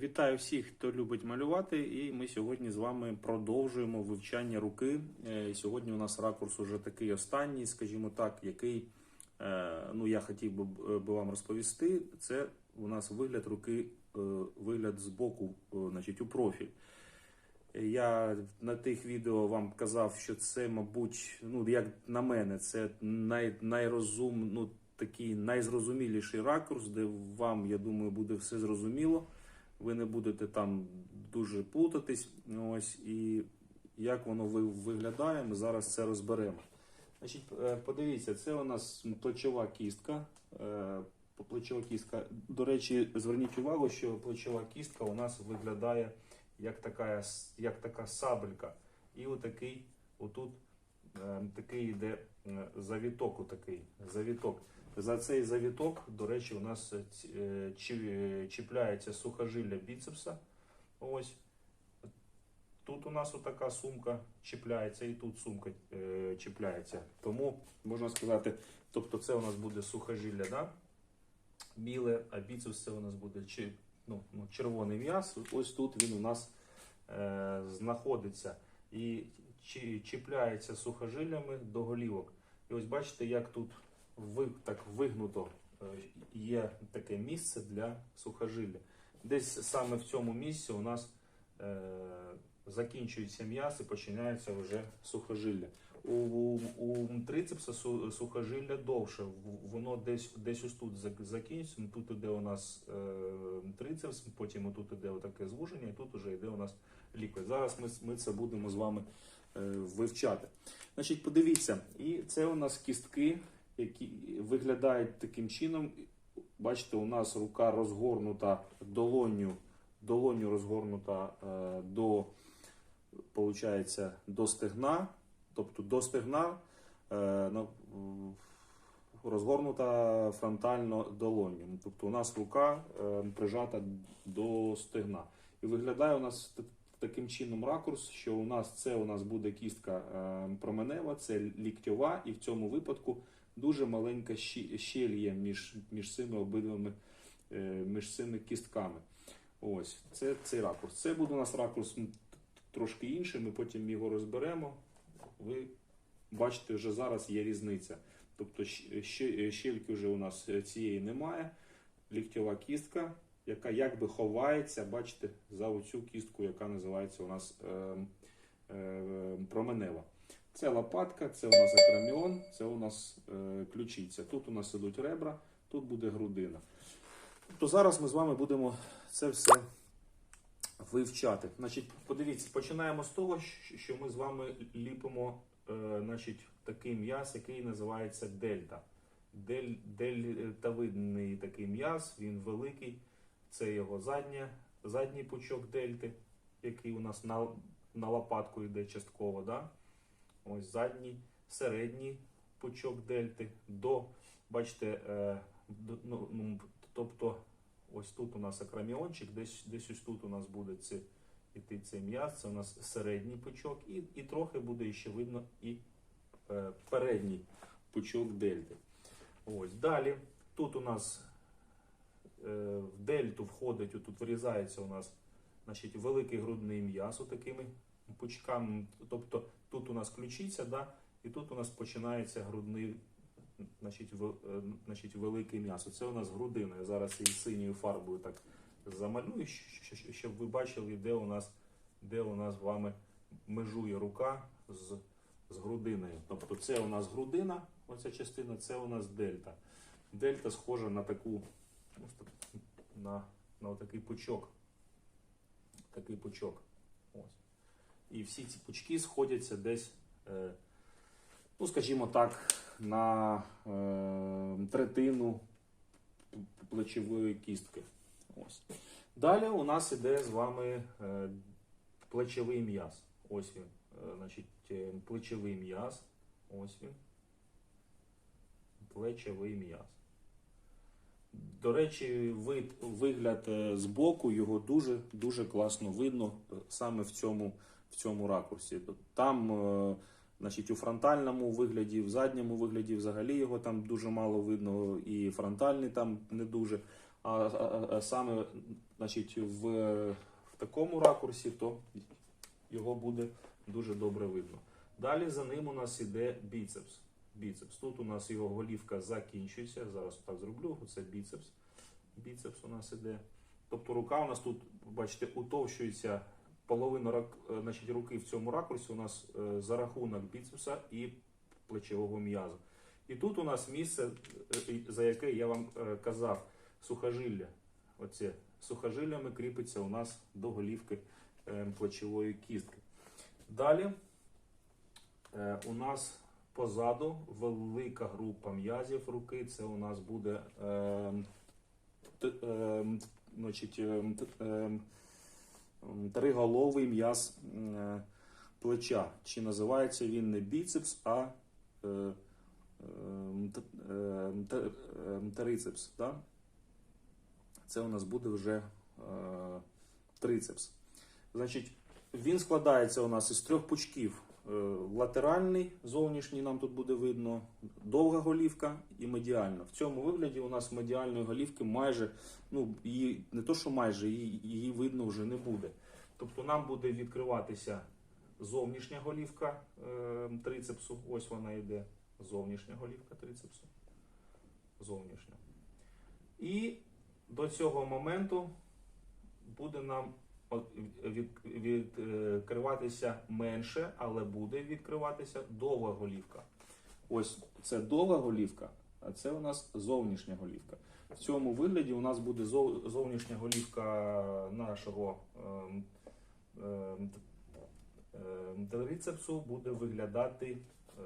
Вітаю всіх, хто любить малювати, і ми сьогодні з вами продовжуємо вивчання руки. Е, Сьогодні у нас ракурс уже такий останній, скажімо так, який е, ну, я хотів би, би вам розповісти. Це у нас вигляд руки, е, вигляд з боку, е, значить, у профіль. Я на тих відео вам казав, що це, мабуть, ну як на мене, це най, найрозум, ну, такий найзрозуміліший ракурс, де вам, я думаю, буде все зрозуміло. Ви не будете там дуже плутатись. Ось і як воно виглядає, ми зараз це розберемо. Значить, е, подивіться, це у нас плечова кістка. Е, Плечова кістка. До речі, зверніть увагу, що плечова кістка у нас виглядає як така, як така сабелька. І отакий, отут е, такий йде завіток, отакий, завіток. За цей завіток, до речі, у нас е, е, е, чіпляється сухожилля біцепса. Ось. Тут у нас отака сумка чіпляється, і тут сумка чіпляється. Тому можна сказати, тобто це у нас буде сухожилля, да? біле, а біцепс це у нас буде чи, ну, ну, червоний м'яз. Ось тут він у нас е, знаходиться і чіпляється сухожиллями до голівок. І ось бачите, як тут ви, так вигнуто е, є таке місце для сухожилля. Десь саме в цьому місці у нас е, закінчується м'яз і починається вже сухожилля. У, у, у трицепса су- сухожилля довше, воно десь десь ось тут зак- закінчується. Ну, Тут іде у нас е, трицепс, потім тут іде отаке звуження, і тут вже йде у нас лікоть. Зараз ми, ми це будемо з вами е, вивчати. Значить, подивіться, і це у нас кістки, які виглядають таким чином. Бачите, у нас рука розгорнута долоню, долоню розгорнута е, до, получається, до стегна, тобто до стегна е, розгорнута фронтально долоню. Тобто у нас рука е, прижата до стегна. І виглядає у нас таким чином ракурс, що у нас це у нас буде кістка е, променева, це ліктьова, і в цьому випадку дуже маленька щель є між, між цими обидвими е, між цими кістками. Ось, це цей ракурс. Це буде у нас ракурс трошки інший, ми потім його розберемо. Ви бачите, вже зараз є різниця. Тобто щельки вже у нас е, цієї немає. Ліктьова кістка, яка якби ховається, бачите, за оцю кістку, яка називається у нас е, е, променева. Це лопатка, це у нас акроміон, це у нас е, ключиця. Тут у нас ідуть ребра, тут буде грудина. Тобто зараз ми з вами будемо це все вивчати. Значить, подивіться, починаємо з того, що ми з вами ліпимо е, значить, такий м'яз, який називається дельта. Дель, дельтавидний такий м'яз, він великий. Це його задня, задній пучок дельти, який у нас на, на лопатку йде частково. Да? Ось задній, середній пучок дельти до, бачите, е, до- ну, ну, тобто ось тут у нас акроміончик, десь, десь ось тут у нас буде це, іти цей м'яз, це у нас середній пучок, і, і трохи буде ще видно і е, передній пучок дельти. Ось далі. Тут у нас в дельту входить, тут вирізається у нас значить, великий грудний м'яз такими пучками. Тобто тут у нас ключиця, да, і тут у нас починається грудний значить, в, е, значить, велике м'ясо. Це у нас грудина. Я зараз її синьою фарбою так замалюю, щоб ви бачили, де у нас, де у нас з вами межує рука з, з грудиною. Тобто це у нас грудина, оця частина, це у нас дельта. Дельта схожа на таку, ст- на, на такий пучок. Такий пучок. Ось. І всі ці пучки сходяться десь, е, ну скажімо так, на е, третину плечової кістки. Ось. Далі у нас іде з вами е, плечовий м'яз. Ось він. Е, значить, е, плечовий м'яз. Ось він. Плечовий м'яз. До речі, вид, вигляд е, з боку його дуже дуже класно видно е, саме в цьому, в цьому ракурсі. Там, е, значить, у фронтальному вигляді, в задньому вигляді взагалі його там дуже мало видно, і фронтальний там не дуже. А, а, а саме значить, в, в такому ракурсі, то його буде дуже добре видно. Далі за ним у нас іде біцепс. Біцепс. Тут у нас його голівка закінчується. Зараз так зроблю. Це біцепс. Біцепс у нас іде. Тобто рука у нас тут, бачите, утовщується половина е, значить, руки в цьому ракурсі у нас е, за рахунок біцепса і плечового м'язу. І тут у нас місце, е, за яке я вам казав, сухожилля. Оце сухожиллями кріпиться у нас до голівки плечової кістки. Далі у нас позаду велика група м'язів руки. Це у нас буде е, е, значить, е, е, триголовий м'яз е, плеча. Чи називається він не біцепс, а е, трицепс. Да? Це у нас буде вже е, трицепс. Значить, він складається у нас із трьох пучків. Е, Латеральний, зовнішній нам тут буде видно, довга голівка і медіальна. В цьому вигляді у нас медіальної голівки майже, ну, її, не то, що майже, її, її видно вже не буде. Тобто нам буде відкриватися зовнішня голівка е, трицепсу. Ось вона йде. Зовнішня голівка трицепсу. Зовнішня. І до цього моменту буде нам відкриватися менше, але буде відкриватися довга голівка. Ось це довга голівка, а це у нас зовнішня голівка. В цьому вигляді у нас буде зовнішня голівка нашого ем, ем, ем, трицепсу буде виглядати е,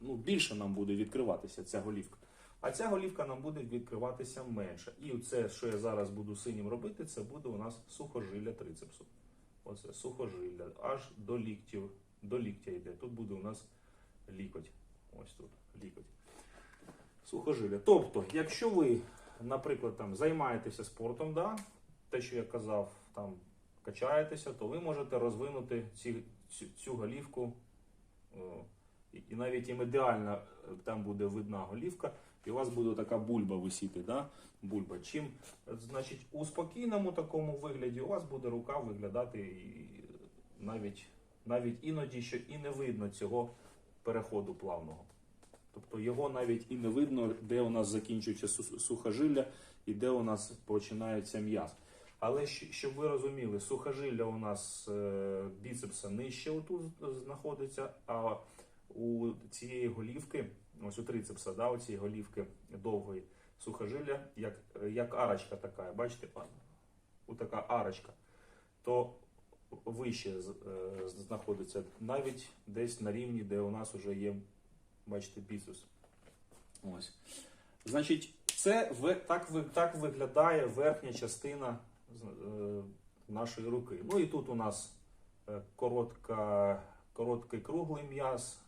ну, більше нам буде відкриватися ця голівка. А ця голівка нам буде відкриватися менше. І це, що я зараз буду синім робити, це буде у нас сухожилля трицепсу. Оце сухожилля, аж до ліктів, до ліктя йде. Тут буде у нас лікоть. Ось тут лікоть. Сухожилля. Тобто, якщо ви, наприклад, там займаєтеся спортом, да, те, що я казав, там качаєтеся, то ви можете розвинути ці, цю, цю голівку. і, і навіть їм ідеально е, там буде видна голівка, і у вас буде така бульба висіти. Да? Бульба. Чим, значить, у спокійному такому вигляді у вас буде рука виглядати навіть, навіть іноді, що і не видно цього переходу плавного. Тобто його навіть і не видно, де у нас закінчується сухожилля і де у нас починається м'яз. Але щоб ви розуміли, сухожилля у нас е, біцепса нижче отут знаходиться, а у цієї голівки, ось у трицепса, да, цієї голівки довгої сухожилля, як, як арочка така, бачите, така арочка, то вище е, знаходиться навіть десь на рівні, де у нас вже є, бачите, біцепс. Ось. Значить, це так, так виглядає верхня частина е, нашої руки. Ну і тут у нас е, коротка, короткий круглий м'яз,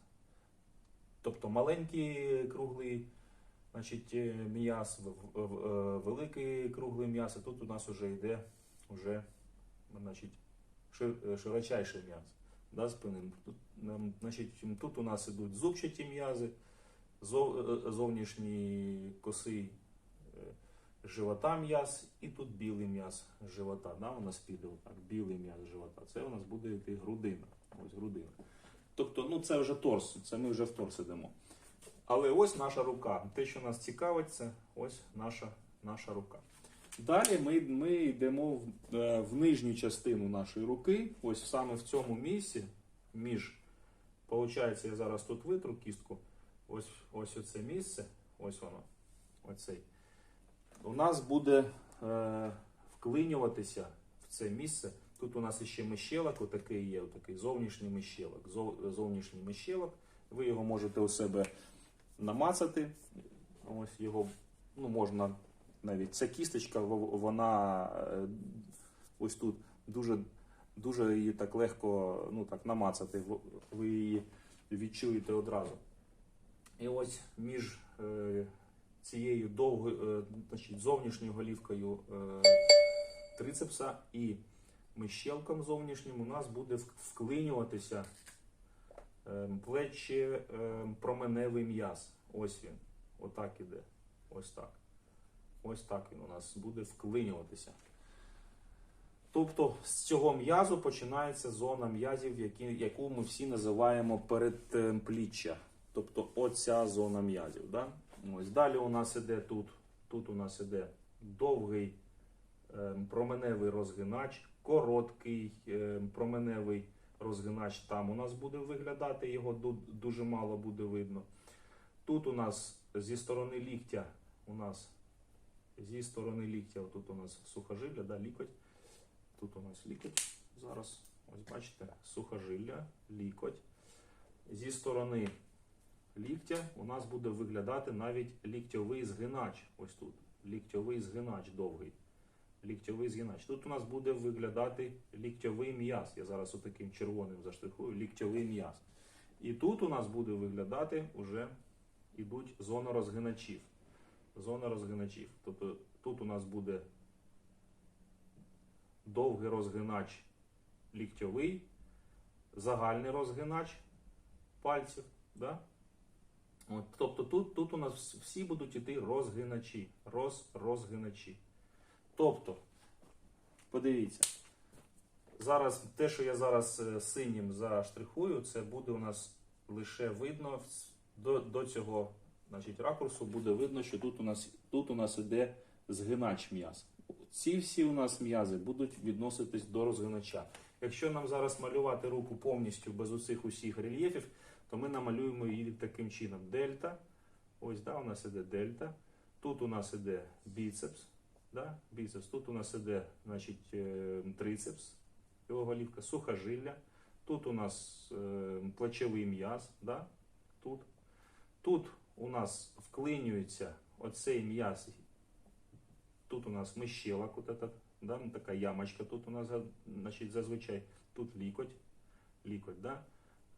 тобто маленький круглий значить, е, в- е, великий круглий м'яз, і тут у нас вже йде вже, значить, е, широчайший м'яз да, спини. Тут, значить, тут у нас ідуть зубчаті м'язи, зов- зовнішній косий е, живота м'яз, і тут білий м'яз живота. Да, у нас піде так, білий м'яз живота. Це у нас буде йти грудина. Ось грудина. Тобто, ну це вже торс, це ми вже в торс ідемо. Але ось наша рука. Те, що нас цікавить, це ось наша, наша рука. Далі ми, ми йдемо в, е, в нижню частину нашої руки. Ось саме в цьому місці, між, виходить, я зараз тут витру кістку. Ось, ось оце місце, ось воно. Оцей. У нас буде е, вклинюватися в це місце. Тут у нас ще мищелок, отакий є, отакий зовнішній мищелок. Зов, зовнішній мищелок. Ви його можете у себе намацати. Ось його ну, можна навіть ця кісточка, вона е, ось тут дуже, дуже її так легко ну, так, намацати. Ви її відчуєте одразу. І ось між е, цією довгою, е, значить, зовнішньою голівкою трицепса і мищелком зовнішнім у нас буде вк- вклинюватися е, плечі е, променевий м'яз. Ось він. Отак іде. Ось так. Ось так він у нас буде вклинюватися. Тобто з цього м'язу починається зона м'язів, яку ми всі називаємо передпліччя. Тобто оця зона м'язів. Да? Ось далі у нас іде тут, тут у нас іде довгий е, променевий розгинач, короткий е, променевий розгинач. Там у нас буде виглядати, його дуже мало буде видно. Тут у нас зі сторони ліктя, у нас зі сторони ліктя, тут у нас сухожилля, да, лікоть. Тут у нас лікоть зараз. Ось бачите, сухожилля, лікоть. Зі сторони ліктя у нас буде виглядати навіть ліктьовий згинач. Ось тут. Ліктьовий згинач довгий. Ліктьовий згинач. Тут у нас буде виглядати ліктьовий м'яз. Я зараз отаким червоним заштрихую. Ліктьовий м'яз. І тут у нас буде виглядати уже ідуть зона розгиначів. Зона розгиначів. Тобто тут у нас буде довгий розгинач ліктьовий, загальний розгинач пальців. Да? От, тобто тут, тут у нас всі будуть іти розгиначі. Роз, розгиначі. Тобто, подивіться, зараз те, що я зараз е, синім заштрихую, це буде у нас лише видно до, до цього значить, ракурсу буде видно, що тут у нас тут у нас іде згинач м'яз. Ці всі у нас м'язи будуть відноситись до розгинача. Якщо нам зараз малювати руку повністю без усіх усіх рельєфів, то ми намалюємо її таким чином. Дельта. Ось да, у нас іде дельта. Тут у нас іде біцепс. Да? Біцепс. Тут у нас іде значить, е, трицепс, його голівка, сухожилля. Тут у нас е, плечовий м'яз. Да? Тут. Тут у нас вклинюється оцей м'яз. Тут у нас мищелок, вот этот, да? ну, така ямочка тут у нас значить, зазвичай. Тут лікоть. лікоть да?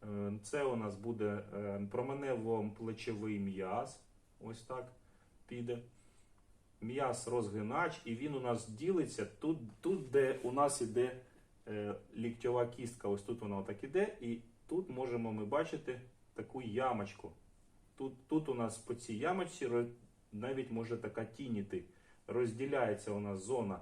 Е, Це у нас буде е, променево-плечовий м'яз. Ось так піде. М'яз розгинач, і він у нас ділиться тут, тут де у нас іде е, ліктьова кістка. Ось тут вона отак іде, і тут можемо ми бачити таку ямочку. Тут, тут у нас по цій ямочці навіть може така тініти. Розділяється у нас зона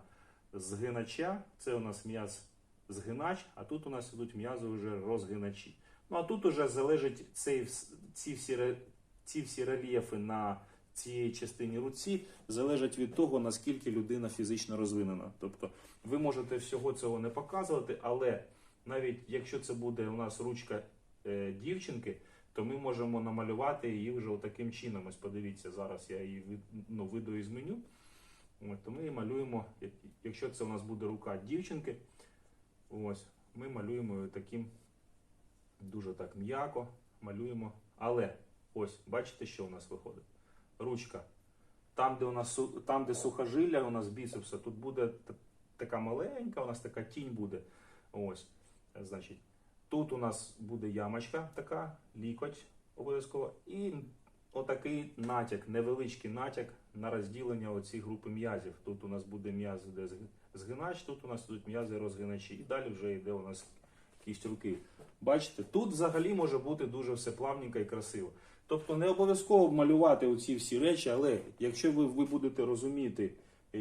згинача, це у нас м'яз згинач, а тут у нас ідуть м'язи вже розгиначі. Ну а тут уже залежить цей, ці, всі, ці всі рельєфи на цій частині руці залежать від того, наскільки людина фізично розвинена. Тобто ви можете всього цього не показувати, але навіть якщо це буде у нас ручка е, дівчинки, то ми можемо намалювати її вже таким чином. Ось подивіться, зараз я її від- ну, виду із меню. От, то ми її малюємо, якщо це у нас буде рука дівчинки, ось, ми малюємо її таким дуже так м'яко малюємо. Але ось, бачите, що у нас виходить? Ручка. Там, де у нас там, де сухожилля, у нас біцепса, тут буде така маленька, у нас така тінь буде. Ось. Значить, тут у нас буде ямочка така, лікоть обов'язково. І отакий натяк, невеличкий натяк на розділення оці групи м'язів. Тут у нас буде м'яз, де згинач, тут у нас тут м'язи розгиначі. І далі вже йде у нас кість руки. Бачите, тут взагалі може бути дуже все плавненько і красиво. Тобто не обов'язково малювати оці всі речі, але якщо ви, ви будете розуміти, е,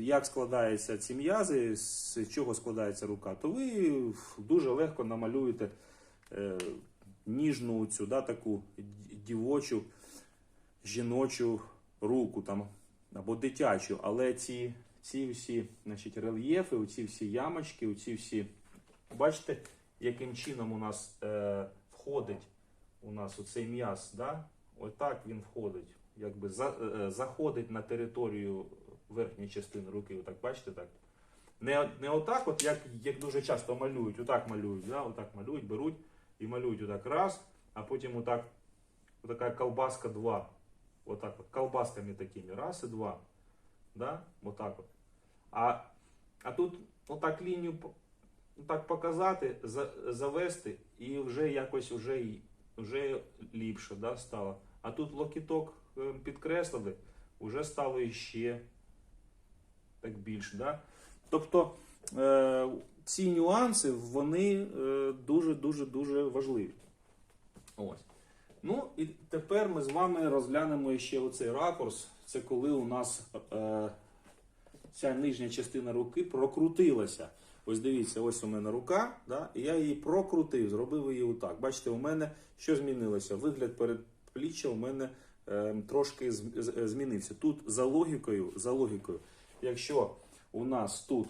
як складаються ці м'язи, з чого складається рука, то ви дуже легко намалюєте е, ніжну цю да, таку дівочу, жіночу руку там, або дитячу. Але ці, ці всі значить, рельєфи, ці всі ямочки, ці всі, бачите, яким чином у нас е, входить у нас оцей м'яз, да? отак він входить, якби за, е, заходить на територію верхньої частини руки. Отак, бачите так? Не, не отак, от як, як дуже часто малюють, отак малюють, да? отак малюють, беруть і малюють отак раз, а потім отак, отака колбаска два. Отак от, колбасками такими, раз і два. Да? Отак от. А, а тут отак лінію так показати, за, завести, і вже якось вже, вже ліпше да, стало. А тут локіток е, підкреслили, вже стало іще так більше. Да? Тобто е, ці нюанси вони дуже-дуже дуже важливі. Ось. Ну і тепер ми з вами розглянемо ще оцей ракурс. це коли у нас е, ця нижня частина руки прокрутилася. Ось дивіться, ось у мене рука, да, і я її прокрутив, зробив її отак. Бачите, у мене що змінилося? Вигляд передпліччя у мене е, трошки змінився. Тут за логікою, за логікою, якщо у нас тут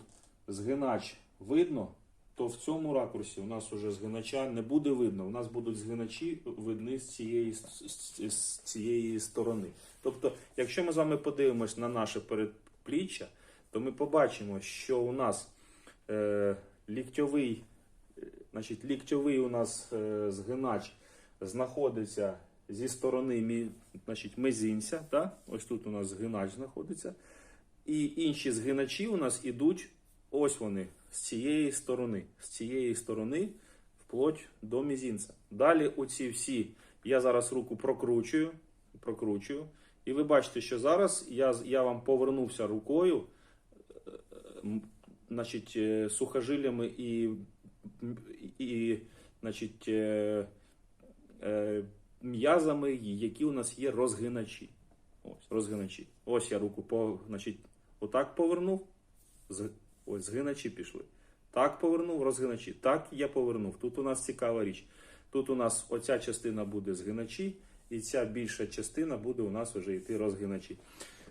згинач видно, то в цьому ракурсі у нас уже згинача не буде видно. У нас будуть згиначі видні з цієї, з- цієї сторони. Тобто, якщо ми з вами подивимось на наше передпліччя, то ми побачимо, що у нас ліктьовий, е, значить, ліктьовий у нас е, згинач знаходиться зі сторони значить, мизинця. Так? Ось тут у нас згинач знаходиться. І інші згиначі у нас ідуть, ось вони, з цієї сторони. З цієї сторони вплоть до мізинця. Далі оці всі, я зараз руку прокручую, прокручую. І ви бачите, що зараз я, я вам повернувся рукою, е, значить, е, сухожиллями і, і значить, е, е, м'язами, які у нас є розгиначі. Ось, розгиначі. Ось я руку по, значить, отак повернув, ось згиначі пішли. Так повернув, розгиначі. Так я повернув. Тут у нас цікава річ. Тут у нас оця частина буде згиначі, і ця більша частина буде у нас вже йти розгиначі.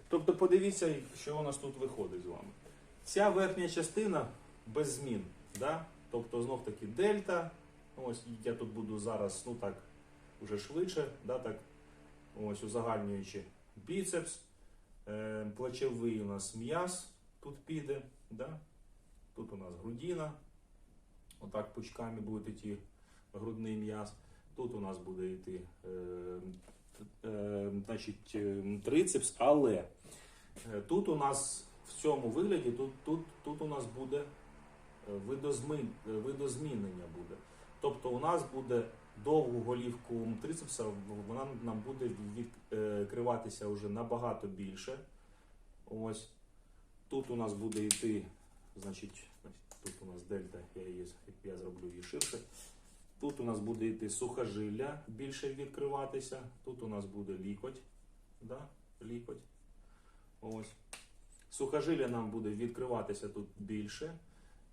Тобто подивіться, що у нас тут виходить з вами. Ця верхня частина без змін. Да? Тобто знов таки дельта. Ось я тут буду зараз, ну так, вже швидше, да, так, ось узагальнюючи біцепс, е, плечовий у нас м'яз тут піде, да? тут у нас грудина, отак пучками буде йти грудний м'яз. Тут у нас буде йти е, е, значить, е, трицепс, але е, тут у нас в цьому вигляді, тут, тут, тут у нас буде е, е, видозмінення буде. Тобто у нас буде довгу голівку трицепса, вона нам буде відкриватися вже набагато більше. Ось. Тут у нас буде йти, значить, тут у нас дельта, я, її, я зроблю її ширше. Тут у нас буде йти сухожилля більше відкриватися. Тут у нас буде лікоть. Да? Лікоть. Ось. Сухожилля нам буде відкриватися тут більше.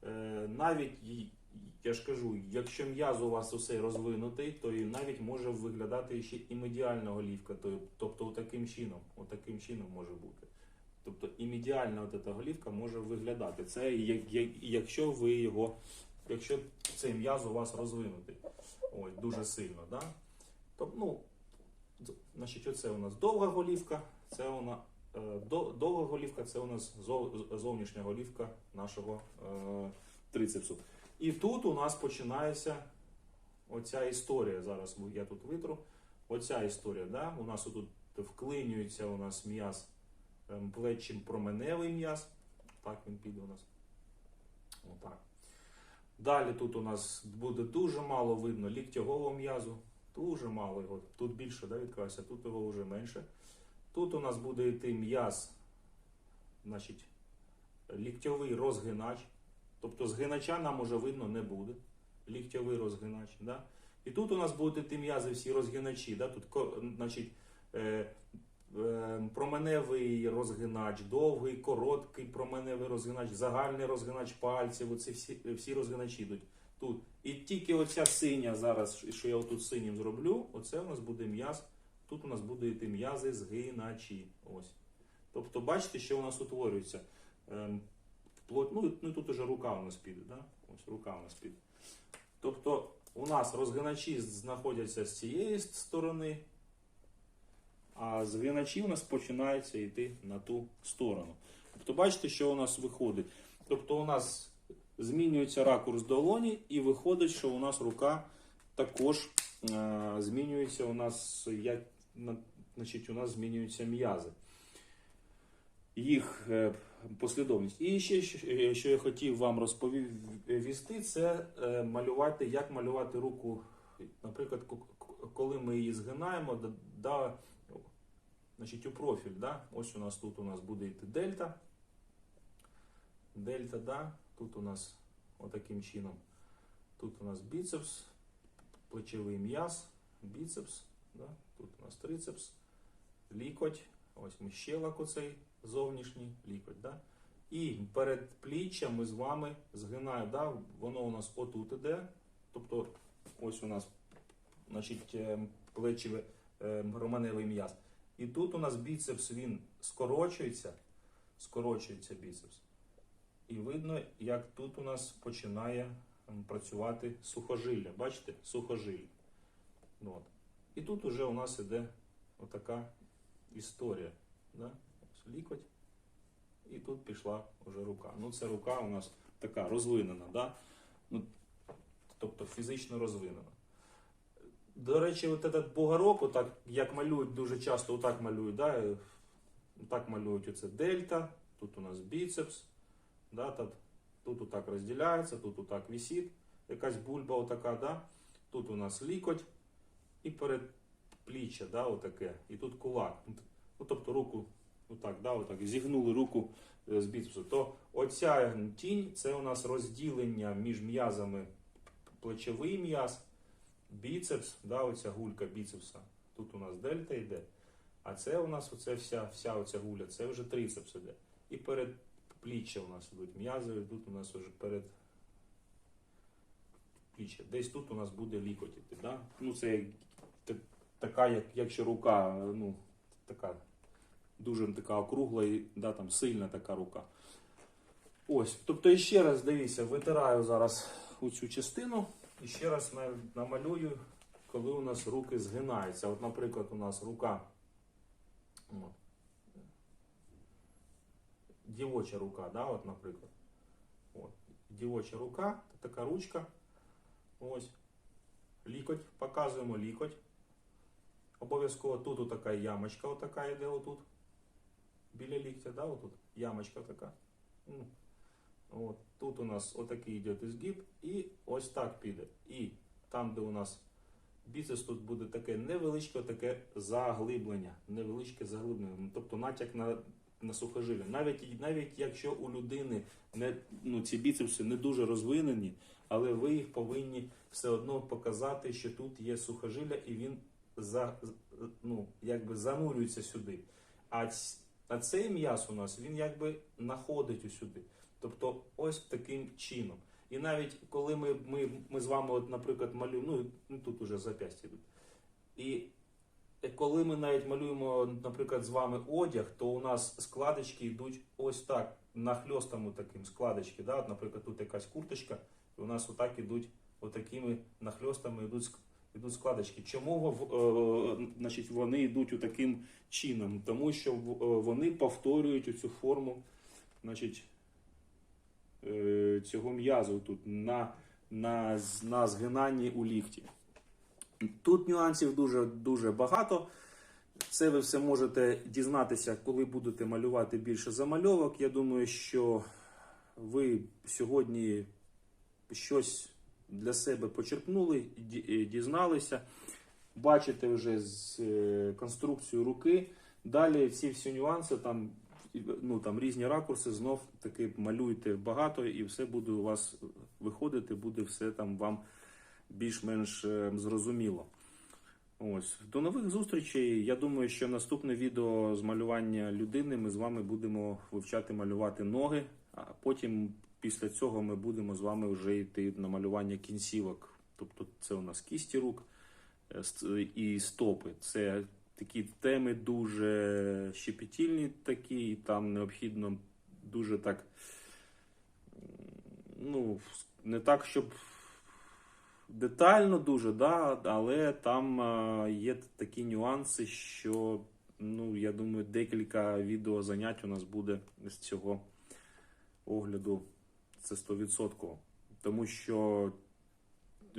Е, навіть, я ж кажу, якщо м'яз у вас усе розвинутий, то і навіть може виглядати ще і медіальна голівка. Тобто таким чином, отаким чином може бути. Тобто і медіальна ця голівка може виглядати. Це як- як- якщо ви його, якщо цей м'яз у вас розвинутий. Ось, дуже сильно. Да? Тобто, ну, значить, оце у нас довга голівка, це вона. Е, до- Довга голівка це у нас зовнішня голівка нашого е, трицепсу. І тут у нас починається оця історія. Зараз я тут витру. Оця історія. Да? У нас тут вклинюється у нас м'яз ем, плечим променевий м'яз. Так він піде у нас. Отак. Далі тут у нас буде дуже мало видно ліктьового м'язу. Дуже мало його. Тут більше да, відкривається, тут його вже менше. Тут у нас буде йти м'яз, значить, ліктьовий розгинач. Тобто згинача нам уже видно не буде. Ліктьовий розгинач. Да? І тут у нас будуть йти м'язи всі розгиначі. Да? Тут, значить, е, е, променевий розгинач, довгий, короткий променевий розгинач, загальний розгинач пальців. Оці всі, всі розгиначі йдуть тут. І тільки оця синя зараз, що я отут синім зроблю, оце у нас буде м'яз. Тут у нас буде йти м'язи згиначі. Ось. Тобто, бачите, що у нас утворюється. Ем, плоть, ну, ну тут уже рука у нас піде. Да? Ось рука у нас піде. Тобто, у нас розгиначі знаходяться з цієї сторони, а згиначі у нас починаються йти на ту сторону. Тобто, бачите, що у нас виходить. Тобто, у нас змінюється ракурс долоні, і виходить, що у нас рука також е, змінюється. У нас як, значить, у нас змінюються м'язи. Їх е, послідовність. І ще що- я хотів вам розповісти, це е, малювати, як малювати руку, наприклад, ко- ко- коли ми її згинаємо, да, значить, у профіль. Да? Ось у нас тут у нас буде йти дельта. Дельта, да? тут у нас отаким чином. Тут у нас біцепс, плечовий м'яз, біцепс, да? тут у нас трицепс, лікоть, Ось ми щелок оцей зовнішній лікоть. Да? І перед пліччям ми з вами згинаємо, да? воно у нас отут іде. Тобто ось у нас значить, е, плечове е, м'яз. І тут у нас біцепс він скорочується, скорочується біцепс. І видно, як тут у нас починає працювати сухожилля. Бачите? Сухожилля. От. І тут уже у нас іде отака історія. Да? Ось лікоть. І тут пішла вже рука. Ну, це рука у нас така розвинена, да? ну, тобто фізично розвинена. До речі, от этот бугорок, отак, як малюють дуже часто, отак малюють, да? так малюють оце дельта, тут у нас біцепс, да? тут отак розділяється, тут отак висить, якась бульба отака, да? тут у нас лікоть і перед пліччя, да, отаке, і тут кулак. Ну, тобто руку, отак, да, отак, зігнули руку е, з біцепсу. То оця тінь це у нас розділення між м'язами плечовий м'яз, біцепс, да, оця гулька біцепса. Тут у нас дельта йде. А це у нас оце вся, вся оця гуля, це вже трицепс іде. І перед пліччя у нас ідуть м'язи, тут у нас вже перед пліччя. Десь тут у нас буде лікоть. Да? Ну, це така, як, якщо рука, ну, така дуже така округла і да, там, сильна така рука. Ось, тобто ще раз дивіться, витираю зараз цю частину і ще раз намалюю, коли у нас руки згинаються. От, наприклад, у нас рука. От. Дівоча рука, да, от, наприклад. От. Дівоча рука, така ручка. Ось. Лікоть, показуємо лікоть. Обов'язково тут така ямочка отака йде отут. Біля ліктя, да, отут. Ямочка така. Ну, от. Тут у нас отакий йде згиб і ось так піде. І там, де у нас біцепс, тут буде таке невеличке таке заглиблення. Невеличке заглиблення. Ну, Тобто натяк на, на сухожилля. Навіть, навіть якщо у людини не, ну, ці біцепси не дуже розвинені, але ви їх повинні все одно показати, що тут є сухожилля, і він за, ну, якби занурюється сюди. А, а цей м'яз у нас він якби находить усюди. Тобто ось таким чином. І навіть коли ми, ми, ми з вами, от, наприклад, малюємо, ну, тут уже зап'ястя йдуть. І коли ми навіть малюємо, наприклад, з вами одяг, то у нас складочки йдуть ось так, нахльостами таким складочки. Да? От, наприклад, тут якась курточка, і у нас отак ідуть, отакими нахльостами йдуть, йдуть складочки. Чому е, значить, вони йдуть у таким чином? Тому що е, вони повторюють цю форму значить, е, цього м'язу тут на, на, на згинанні у лікті. Тут нюансів дуже, дуже багато. Це ви все можете дізнатися, коли будете малювати більше замальовок. Я думаю, що ви сьогодні щось для себе почерпнули, е, дізналися. Бачите вже з е, конструкцію руки. Далі ці всі нюанси, там, ну, там різні ракурси, знов таки малюйте багато, і все буде у вас виходити, буде все там вам більш-менш е, зрозуміло. Ось до нових зустрічей. Я думаю, що наступне відео з малювання людини ми з вами будемо вивчати малювати ноги, а потім після цього ми будемо з вами вже йти на малювання кінцівок. Тобто це у нас кісті рук е, і стопи. Це такі теми дуже щепетільні, такі, і там необхідно дуже так, ну, не так, щоб детально дуже, да, але там е, є такі нюанси, що ну, я думаю, декілька відеозанять у нас буде з цього огляду. Це 100%. Тому що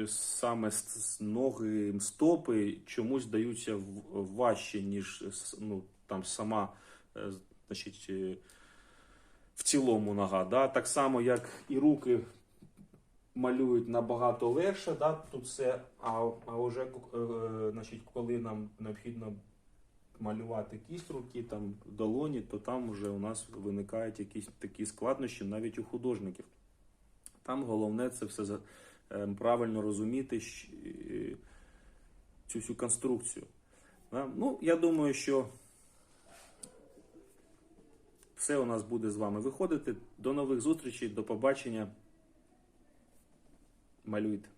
саме с- с- ноги, стопи чомусь даються важче, ніж ну, там сама е, значить, е, в цілому нога. Да? Так само, як і руки малюють набагато легше, да? тут все, а, а вже е, значить, коли нам необхідно малювати кість руки, там долоні, то там вже у нас виникають якісь такі складнощі навіть у художників. Там головне це все е, правильно розуміти е, цю всю конструкцію. Ну, я думаю, що Все у нас буде з вами виходити. До нових зустрічей, до побачення. Малюйте.